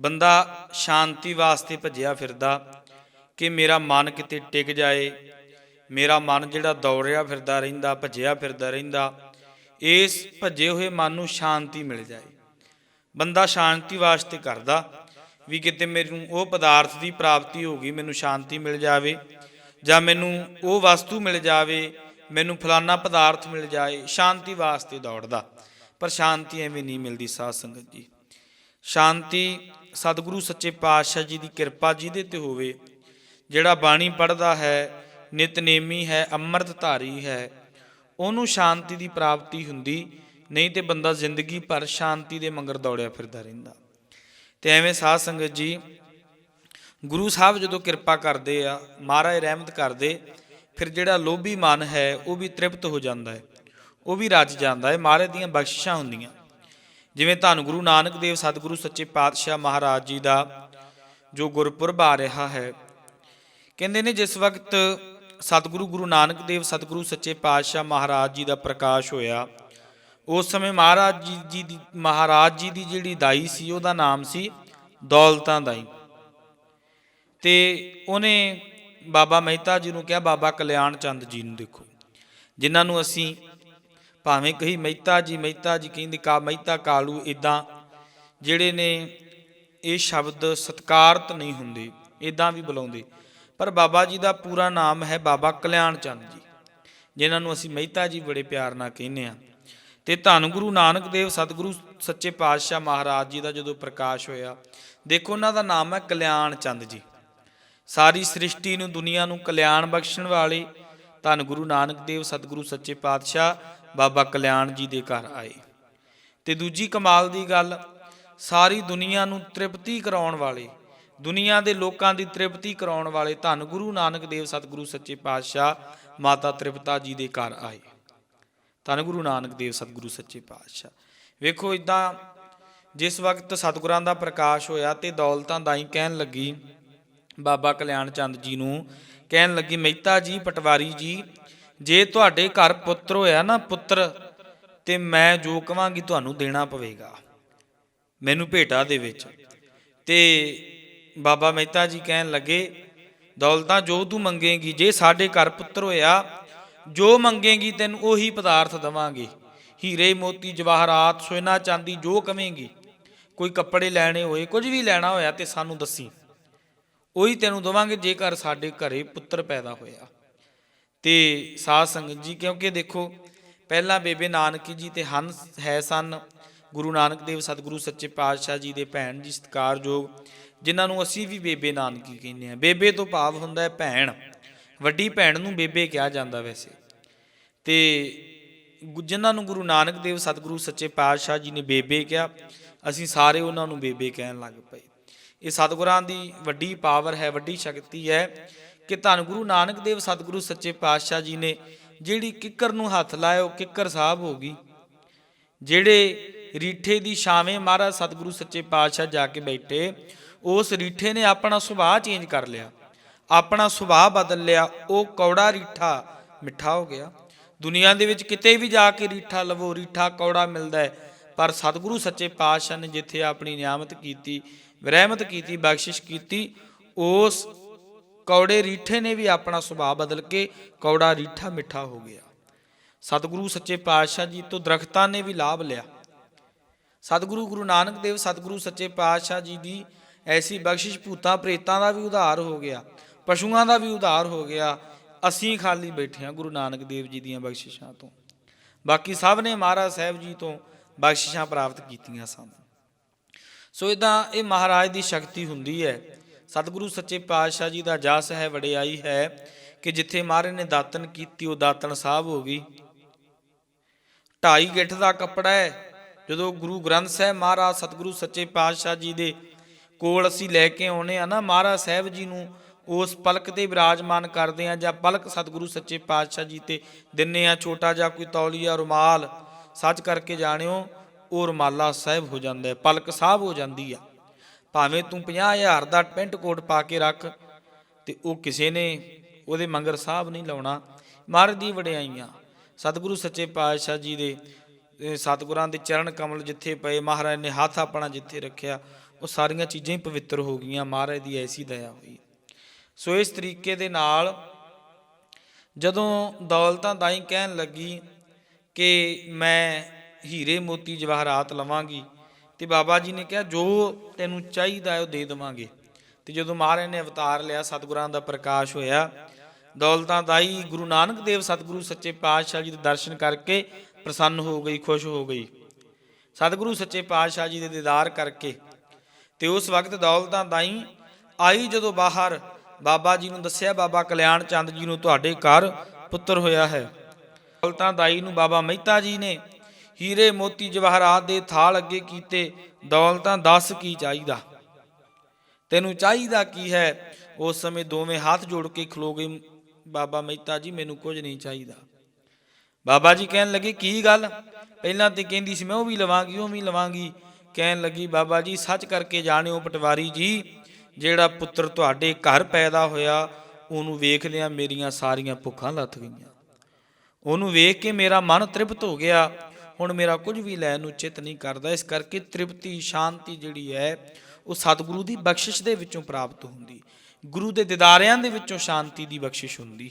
ਬੰਦਾ ਸ਼ਾਂਤੀ ਵਾਸਤੇ ਭੱਜਿਆ ਫਿਰਦਾ ਕਿ ਮੇਰਾ ਮਨ ਕਿਤੇ ਟਿਕ ਜਾਏ, ਮੇਰਾ ਮਨ ਜਿਹੜਾ ਦੌੜਿਆ ਫਿਰਦਾ ਰਹਿੰਦਾ, ਭੱਜਿਆ ਫਿਰਦਾ ਰਹਿੰਦਾ, ਇਸ ਭੱਜੇ ਹੋਏ ਮਨ ਨੂੰ ਸ਼ਾਂਤੀ ਮਿਲ ਜਾਏ। ਬੰਦਾ ਸ਼ਾਂਤੀ ਵਾਸਤੇ ਕਰਦਾ ਵੀ ਕਿਤੇ ਮੈਨੂੰ ਉਹ ਪਦਾਰਥ ਦੀ ਪ੍ਰਾਪਤੀ ਹੋ ਗਈ, ਮੈਨੂੰ ਸ਼ਾਂਤੀ ਮਿਲ ਜਾਵੇ ਜਾਂ ਮੈਨੂੰ ਉਹ ਵਸਤੂ ਮਿਲ ਜਾਵੇ, ਮੈਨੂੰ ਫਲਾਨਾ ਪਦਾਰਥ ਮਿਲ ਜਾਏ, ਸ਼ਾਂਤੀ ਵਾਸਤੇ ਦੌੜਦਾ। ਪਰ ਸ਼ਾਂਤੀ ਐਵੇਂ ਨਹੀਂ ਮਿਲਦੀ ਸਾਧ ਸੰਗਤ ਜੀ। ਸ਼ਾਂਤੀ ਸਤਿਗੁਰੂ ਸੱਚੇ ਪਾਤਸ਼ਾਹ ਜੀ ਦੀ ਕਿਰਪਾ ਜਿਹਦੇ ਤੇ ਹੋਵੇ, ਜਿਹੜਾ ਬਾਣੀ ਪੜਦਾ ਹੈ ਨਿਤਨੇਮੀ ਹੈ ਅੰਮ੍ਰਿਤ ਧਾਰੀ ਹੈ, ਉਹਨੂੰ ਸ਼ਾਂਤੀ ਦੀ ਪ੍ਰਾਪਤੀ ਹੁੰਦੀ, ਨਹੀਂ ਤੇ ਬੰਦਾ ਜ਼ਿੰਦਗੀ ਭਰ ਸ਼ਾਂਤੀ ਦੇ ਮੰਗਰ ਦੌੜਿਆ ਫਿਰਦਾ ਰਹਿੰਦਾ। ਤੇ ਐਵੇਂ ਸਾਧ ਸੰਗਤ ਜੀ, ਗੁਰੂ ਸਾਹਿਬ ਜਦੋਂ ਕਿਰਪਾ ਕਰਦੇ ਆ, ਮਹਾਰਾਜ ਰਹਿਮਤ ਕਰਦੇ, ਫਿਰ ਜਿਹੜਾ ਲੋਭੀ ਮਨ ਹੈ, ਉਹ ਵੀ ਤ੍ਰਿਪਤ ਹੋ ਜਾਂਦਾ ਹੈ, ਉਹ ਵੀ ਰੱਜ ਜਾਂਦਾ ਹੈ, ਮਹਾਰਾਜ ਦੀਆਂ ਬਖਸ਼ਿਸ਼ਾਂ ਹੁੰਦੀਆਂ। ਜਿਵੇਂ ਧੰਨ ਗੁਰੂ ਨਾਨਕ ਦੇਵ ਸਤਿਗੁਰੂ ਸੱਚੇ ਪਾਤਸ਼ਾਹ ਮਹਾਰਾਜ ਜੀ ਦਾ ਜੋ ਗੁਰਪੁਰਬ ਆ ਰਿਹਾ ਹੈ। ਕਹਿੰਦੇ ਨੇ ਜਿਸ ਵਕਤ ਸਤਿਗੁਰੂ ਗੁਰੂ ਨਾਨਕ ਦੇਵ ਸਤਿਗੁਰੂ ਸੱਚੇ ਪਾਤਸ਼ਾਹ ਮਹਾਰਾਜ ਜੀ ਦਾ ਪ੍ਰਕਾਸ਼ ਹੋਇਆ, ਉਸ ਸਮੇਂ ਮਹਾਰਾਜ ਜੀ ਜੀ ਦੀ ਮਹਾਰਾਜ ਜੀ ਦੀ ਜਿਹੜੀ ਦਾਈ ਸੀ, ਉਹਦਾ ਨਾਮ ਸੀ ਦੌਲਤਾਂ ਦਾਈ। ਤੇ ਉਹਨੇ ਬਾਬਾ ਮਹਿਤਾ ਜੀ ਨੂੰ ਕਿਹਾ, ਬਾਬਾ ਕਲਿਆਣ ਚੰਦ ਜੀ ਨੂੰ ਦੇਖੋ, ਜਿਨ੍ਹਾਂ ਨੂੰ ਅਸੀਂ ਭਾਵੇਂ ਕਹੀ ਮਹਿਤਾ ਜੀ ਮਹਿਤਾ ਜੀ ਕਹਿੰਦੇ ਕਾ, ਮਹਿਤਾ ਕਾਲੂ ਇਦਾਂ ਜਿਹੜੇ ਨੇ ਇਹ ਸ਼ਬਦ ਸਤਕਾਰਤ ਨਹੀਂ ਹੁੰਦੇ ਇਦਾਂ ਵੀ ਬੁਲਾਉਂਦੇ। ਪਰ ਬਾਬਾ ਜੀ ਦਾ ਪੂਰਾ ਨਾਮ ਹੈ ਬਾਬਾ ਕਲਿਆਣ ਚੰਦ ਜੀ, ਜਿਨ੍ਹਾਂ ਨੂੰ ਅਸੀਂ ਮਹਿਤਾ ਜੀ ਬੜੇ ਪਿਆਰ ਨਾਲ ਕਹਿੰਦੇ ਆ ਤੇ ਧੰਨ ਗੁਰੂ ਨਾਨਕ ਦੇਵ ਸਤਿਗੁਰੂ ਸੱਚੇ ਪਾਤਸ਼ਾਹ ਮਹਾਰਾਜ ਜੀ ਦਾ ਜਦੋਂ ਪ੍ਰਕਾਸ਼ ਹੋਇਆ, ਦੇਖੋ ਉਹਨਾਂ ਦਾ ਨਾਮ ਹੈ ਕਲਿਆਣ ਚੰਦ ਜੀ। ਸਾਰੀ ਸ੍ਰਿਸ਼ਟੀ ਨੂੰ, ਦੁਨੀਆ ਨੂੰ ਕਲਿਆਣ ਬਖਸ਼ਣ ਵਾਲੇ ਧੰਨ ਗੁਰੂ ਨਾਨਕ ਦੇਵ ਸਤਿਗੁਰੂ ਸੱਚੇ ਪਾਤਸ਼ਾਹ ਬਾਬਾ ਕਲਿਆਣ ਜੀ ਦੇ ਘਰ ਆਏ। ਤੇ ਦੂਜੀ ਕਮਾਲ ਦੀ ਗੱਲ, ਸਾਰੀ ਦੁਨੀਆ ਨੂੰ ਤ੍ਰਿਪਤੀ ਕਰਾਉਣ ਵਾਲੇ, ਦੁਨੀਆ ਦੇ ਲੋਕਾਂ ਦੀ ਤ੍ਰਿਪਤੀ ਕਰਾਉਣ ਵਾਲੇ ਧੰਨ ਗੁਰੂ ਨਾਨਕ ਦੇਵ ਸਤਿਗੁਰੂ ਸੱਚੇ ਪਾਤਸ਼ਾਹ ਮਾਤਾ ਤ੍ਰਿਪਤਾ ਜੀ ਦੇ ਘਰ ਆਏ। ਧੰਨ ਗੁਰੂ ਨਾਨਕ ਦੇਵ ਸਤਿਗੁਰੂ ਸੱਚੇ ਪਾਤਸ਼ਾਹ। ਵੇਖੋ ਇਦਾਂ ਜਿਸ ਵਕਤ ਸਤਿਗੁਰਾਂ ਦਾ ਪ੍ਰਕਾਸ਼ ਹੋਇਆ ਤੇ ਦੌਲਤਾਂ ਦਾਈ ਕਹਿਣ ਲੱਗੀ, ਬਾਬਾ ਕਲਿਆਣ ਚੰਦ ਜੀ ਨੂੰ ਕਹਿਣ ਲੱਗੀ, ਮਹਿਤਾ ਜੀ, ਪਟਵਾਰੀ ਜੀ ਜੇ ਤੁਹਾਡੇ ਘਰ ਪੁੱਤਰ ਹੋਇਆ ਨਾ ਪੁੱਤਰ, ਤੇ ਮੈਂ ਜੋ ਕਵਾਂਗੀ ਤੁਹਾਨੂੰ ਦੇਣਾ ਪਵੇਗਾ। ਮੈਨੂੰ ਭੇਟਾ ਦੇ ਵਿੱਚ। ਤੇ ਬਾਬਾ ਮਹਿਤਾ ਜੀ ਕਹਿਣ ਲੱਗੇ, ਦੌਲਤਾਂ ਜੋ ਤੂੰ ਮੰਗੇਗੀ, ਜੇ ਸਾਡੇ ਘਰ ਪੁੱਤਰ ਹੋਇਆ, ਜੋ ਮੰਗੇਗੀ ਤੈਨੂੰ ਉਹੀ ਪਦਾਰਥ ਦਵਾਂਗੇ। ਹੀਰੇ, ਮੋਤੀ, ਜਵਾਹਰਾਤ, ਸੋਨਾ, ਚਾਂਦੀ, ਜੋ ਕਵੇਂਗੀ। ਕੋਈ ਕੱਪੜੇ ਲੈਣੇ ਹੋਏ, ਕੁਝ ਵੀ ਲੈਣਾ ਹੋਇਆ ਤੇ ਸਾਨੂੰ ਦੱਸੀ। ਉਹੀ ਤੈਨੂੰ ਦਵਾਂਗੇ ਜੇਕਰ ਸਾਡੇ ਘਰੇ ਪੁੱਤਰ ਪੈਦਾ ਹੋਇਆ। ਤੇ ਸਾਧ ਸੰਗਤ ਜੀ, ਕਿਉਂਕਿ ਦੇਖੋ, ਪਹਿਲਾਂ ਬੇਬੇ ਨਾਨਕੀ ਜੀ ਤੇ ਹਨ, ਹੈ ਸਨ, ਗੁਰੂ ਨਾਨਕ ਦੇਵ ਸਤਿਗੁਰੂ ਸੱਚੇ ਪਾਤਸ਼ਾਹ ਜੀ ਦੇ ਭੈਣ ਜੀ, ਸਤਿਕਾਰਯੋਗ, ਜਿਨ੍ਹਾਂ ਨੂੰ ਅਸੀਂ ਵੀ ਬੇਬੇ ਨਾਨਕੀ ਕਹਿੰਦੇ ਆ ਬੇਬੇ ਤੋਂ ਭਾਵ ਹੁੰਦਾ ਹੈ ਭੈਣ। ਵੱਡੀ ਭੈਣ ਨੂੰ ਬੇਬੇ ਕਿਹਾ ਜਾਂਦਾ ਵੈਸੇ। ਤੇ ਗੁ- ਜਿਨ੍ਹਾਂ ਨੂੰ ਗੁਰੂ ਨਾਨਕ ਦੇਵ ਸਤਿਗੁਰੂ ਸੱਚੇ ਪਾਤਸ਼ਾਹ ਜੀ ਨੇ ਬੇਬੇ ਕਿਹਾ, ਅਸੀਂ ਸਾਰੇ ਉਹਨਾਂ ਨੂੰ ਬੇਬੇ ਕਹਿਣ ਲੱਗ ਪਏ। ਇਹ ਸਤਿਗੁਰਾਂ ਦੀ ਵੱਡੀ ਪਾਵਰ ਹੈ, ਵੱਡੀ ਸ਼ਕਤੀ ਹੈ। ਕਿ ਧੰਨ ਗੁਰੂ ਨਾਨਕ ਦੇਵ ਸਤਿਗੁਰੂ ਸੱਚੇ ਪਾਤਸ਼ਾਹ ਜੀ ਨੇ ਜਿਹੜੀ ਕਿੱਕਰ ਨੂੰ ਹੱਥ ਲਾਇਆ, ਉਹ ਕਿੱਕਰ ਸਾਹਿਬ ਹੋ ਗਈ। ਜਿਹੜੇ ਰੀਠੇ ਦੀ ਛਾਵੇਂ ਮਹਾਰਾਜ ਸਤਿਗੁਰੂ ਸੱਚੇ ਪਾਤਸ਼ਾਹ ਜਾ ਕੇ ਬੈਠੇ, ਉਸ ਰੀਠੇ ਨੇ ਆਪਣਾ ਸੁਭਾਅ ਚੇਂਜ ਕਰ ਲਿਆ। ਆਪਣਾ ਸੁਭਾਅ ਬਦਲ ਲਿਆ, ਉਹ ਕੌੜਾ ਰੀਠਾ ਮਿੱਠਾ ਹੋ ਗਿਆ। ਦੁਨੀਆ ਦੇ ਵਿੱਚ ਕਿਤੇ ਵੀ ਜਾ ਕੇ ਰੀਠਾ ਲਵੋ, ਰੀਠਾ ਕੌੜਾ ਮਿਲਦਾ ਹੈ, ਪਰ ਸਤਿਗੁਰੂ ਸੱਚੇ ਪਾਤਸ਼ਾਹ ਨੇ ਜਿੱਥੇ ਆਪਣੀ ਨਿਆਮਤ ਕੀਤੀ ਰਹਿਮਤ ਕੀਤੀ, ਬਖਸ਼ਿਸ਼ ਕੀਤੀ, ਉਸ ਕੌੜੇ ਰੀਠੇ ਨੇ ਵੀ ਆਪਣਾ ਸੁਭਾਅ ਬਦਲ ਕੇ ਕੌੜਾ ਰੀਠਾ ਮਿੱਠਾ ਹੋ ਗਿਆ। ਸਤਿਗੁਰੂ ਸੱਚੇ ਪਾਤਸ਼ਾਹ ਜੀ ਤੋਂ ਦਰਖਤਾਂ ਨੇ ਵੀ ਲਾਭ ਲਿਆ। ਸਤਿਗੁਰੂ ਗੁਰੂ ਨਾਨਕ ਦੇਵ, ਸਤਿਗੁਰੂ ਸੱਚੇ ਪਾਤਸ਼ਾਹ ਜੀ ਦੀ ਐਸੀ ਬਖਸ਼ਿਸ਼ ਭੂਤਾਂ ਪ੍ਰੇਤਾਂ ਦਾ ਵੀ ਉਧਾਰ ਹੋ ਗਿਆ, ਪਸ਼ੂਆਂ ਦਾ ਵੀ ਉਧਾਰ ਹੋ ਗਿਆ, ਅਸੀਂ ਖਾਲੀ ਬੈਠੇ ਹਾਂ ਗੁਰੂ ਨਾਨਕ ਦੇਵ ਜੀ ਦੀਆਂ ਬਖਸ਼ਿਸ਼ਾਂ ਤੋਂ। ਬਾਕੀ ਸਭ ਨੇ ਮਹਾਰਾਜ ਸਾਹਿਬ ਜੀ ਤੋਂ ਬਖਸ਼ਿਸ਼ਾਂ ਪ੍ਰਾਪਤ ਕੀਤੀਆਂ ਸਨ। ਸੋ ਇਦਾਂ ਇਹ ਮਹਾਰਾਜ ਦੀ ਸ਼ਕਤੀ ਹੁੰਦੀ ਹੈ। ਸਤਿਗੁਰੂ ਸੱਚੇ ਪਾਤਸ਼ਾਹ ਜੀ ਦਾ ਜਸ ਹੈ, ਵਡਿਆਈ ਹੈ ਕਿ ਜਿੱਥੇ ਮਹਾਰਾਜ ਨੇ ਦਾਤਨ ਕੀਤੀ, ਉਹ ਦਾਤਨ ਸਾਹਿਬ ਹੋ ਗਈ। ਢਾਈ ਗਿੱਠ ਦਾ ਕੱਪੜਾ ਹੈ। ਜਦੋਂ ਗੁਰੂ ਗ੍ਰੰਥ ਸਾਹਿਬ ਮਹਾਰਾਜ ਸਤਿਗੁਰੂ ਸੱਚੇ ਪਾਤਸ਼ਾਹ ਜੀ ਦੇ ਕੋਲ ਅਸੀਂ ਲੈ ਕੇ ਆਉਨੇ ਆ ਨਾ, ਮਹਾਰਾਜ ਸਾਹਿਬ ਜੀ ਨੂੰ ਉਸ ਪਲਕ ਤੇ ਵਿਰਾਜਮਾਨ ਕਰਦੇ ਆ ਜਾਂ ਪਲਕ ਸਤਿਗੁਰੂ ਸੱਚੇ ਪਾਤਸ਼ਾਹ ਜੀ ਤੇ ਦਿੰਨੇ ਆ, ਛੋਟਾ ਜਿਹਾ ਕੋਈ ਤੌਲੀਆ, ਰੁਮਾਲ, ਸੱਚ ਕਰਕੇ ਜਾਣਿਓ, ਉਹ ਰੁਮਾਲਾ ਸਾਹਿਬ ਹੋ ਜਾਂਦਾ ਹੈ, ਪਲਕ ਸਾਹਿਬ ਹੋ ਜਾਂਦੀ ਆ। ਭਾਵੇਂ ਤੂੰ 50000 ਦਾ ਪੈਂਟ ਕੋਟ ਪਾ ਕੇ ਰੱਖ ਤੇ ਉਹ ਕਿਸੇ ਨੇ ਉਹਦੇ ਮੰਗਰ ਸਾਹਿਬ ਨਹੀਂ ਲਾਉਣਾ। ਮਹਾਰਾਜ ਦੀ ਵਡਿਆਈਆਂ, ਸਤਿਗੁਰੂ ਸੱਚੇ ਪਾਤਸ਼ਾਹ ਜੀ ਦੇ ਸਤਿਗੁਰਾਂ ਦੇ ਚਰਨ ਕਮਲ ਜਿੱਥੇ ਪਏ, ਮਹਾਰਾਜ ਨੇ ਹੱਥ ਆਪਣਾ ਜਿੱਥੇ ਰੱਖਿਆ, ਉਹ ਸਾਰੀਆਂ ਚੀਜ਼ਾਂ ਹੀ ਪਵਿੱਤਰ ਹੋ ਗਈਆਂ, ਮਹਾਰਾਜ ਦੀ ਐਸੀ ਦਇਆ ਹੋਈ। ਸੋ ਇਸ ਤਰੀਕੇ ਦੇ ਨਾਲ ਜਦੋਂ ਦੌਲਤਾਂ ਦਾਈ ਕਹਿਣ ਲੱਗੀ ਕਿ ਮੈਂ ਹੀਰੇ ਮੋਤੀ ਜਵਾਹਰਾਤ ਲਵਾਂਗੀ ਤੇ ਬਾਬਾ ਜੀ ਨੇ ਕਿਹਾ, ਜੋ ਤੈਨੂੰ ਚਾਹੀਦਾ ਹੈ ਉਹ ਦੇ ਦੇਵਾਂਗੇ। ਤੇ ਜਦੋਂ ਮਹਾਰਾਜ ਨੇ ਅਵਤਾਰ ਲਿਆ, ਸਤਿਗੁਰਾਂ ਦਾ ਪ੍ਰਕਾਸ਼ ਹੋਇਆ, ਦੌਲਤਾਂ ਦਾਈ, ਗੁਰੂ ਨਾਨਕ ਦੇਵ ਸਤਿਗੁਰੂ ਸੱਚੇ ਪਾਤਸ਼ਾਹ ਜੀ ਦੇ ਦਰਸ਼ਨ ਕਰਕੇ ਪ੍ਰਸੰਨ ਹੋ ਗਈ, ਖੁਸ਼ ਹੋ ਗਈ। ਸਤਿਗੁਰੂ ਸੱਚੇ ਪਾਤਸ਼ਾਹ ਜੀ ਦੇ ਦੀਦਾਰ ਕਰਕੇ ਤੇ ਉਸ ਵਕਤ ਦੌਲਤਾਂ ਦਾਈ ਆਈ ਜਦੋਂ ਬਾਹਰ। ਬਾਬਾ ਜੀ ਨੂੰ ਦੱਸਿਆ, ਬਾਬਾ ਕਲਿਆਣ ਚੰਦ ਜੀ ਨੂੰ ਤੁਹਾਡੇ ਘਰ ਪੁੱਤਰ ਹੋਇਆ ਹੈ। ਦੌਲਤਾਂ ਦਾਈ ਨੂੰ ਬਾਬਾ ਮਹਿਤਾ ਜੀ ਨੇ ਹੀਰੇ ਮੋਤੀ ਜਵਾਹਰਾਤ ਦੇ ਥਾਲ ਅੱਗੇ ਕੀਤੇ ਦੌਲਤਾਂ ਦੱਸ ਕੀ ਚਾਹੀਦਾ? ਤੈਨੂੰ ਚਾਹੀਦਾ ਕੀ ਹੈ? ਉਸ ਸਮੇਂ ਦੋਵੇਂ ਹੱਥ ਜੋੜ ਕੇ ਖਲੋ ਗਏ। ਬਾਬਾ ਮਹਿਤਾ ਜੀ, ਮੈਨੂੰ ਕੁਝ ਨਹੀਂ ਚਾਹੀਦਾ। ਬਾਬਾ ਜੀ ਕਹਿਣ ਲੱਗੇ, ਕੀ ਗੱਲ? ਪਹਿਲਾਂ ਤੇ ਕਹਿੰਦੀ ਸੀ, ਮੈਂ ਉਹ ਵੀ ਲਵਾਂਗੀ, ਉਹ ਵੀ ਲਵਾਂਗੀ। ਕਹਿਣ ਲੱਗੀ, ਬਾਬਾ ਜੀ, ਸੱਚ ਕਰਕੇ ਜਾਣਿਓ ਪਟਵਾਰੀ ਜੀ, ਜਿਹੜਾ ਪੁੱਤਰ ਤੁਹਾਡੇ ਘਰ ਪੈਦਾ ਹੋਇਆ, ਉਹਨੂੰ ਵੇਖ ਲਿਆ, ਮੇਰੀਆਂ ਸਾਰੀਆਂ ਭੁੱਖਾਂ ਲੱਥ ਗਈਆਂ। ਉਹਨੂੰ ਵੇਖ ਕੇ ਮੇਰਾ ਮਨ ਤ੍ਰਿਪਤ ਹੋ ਗਿਆ। ਹੁਣ ਮੇਰਾ ਕੁਝ ਵੀ ਲੈਣ ਨੂੰ ਚਿੱਤ ਨਹੀਂ ਕਰਦਾ, ਇਸ ਕਰਕੇ ਤ੍ਰਿਪਤੀ, ਸ਼ਾਂਤੀ ਜਿਹੜੀ ਹੈ, ਉਹ ਸਤਿਗੁਰੂ ਦੀ ਬਖਸ਼ਿਸ਼ ਦੇ ਵਿੱਚੋਂ ਪ੍ਰਾਪਤ ਹੁੰਦੀ। ਗੁਰੂ ਦੇ ਦਿਦਾਰਿਆਂ ਦੇ ਵਿੱਚੋਂ ਸ਼ਾਂਤੀ ਦੀ ਬਖਸ਼ਿਸ਼ ਹੁੰਦੀ ਹੈ।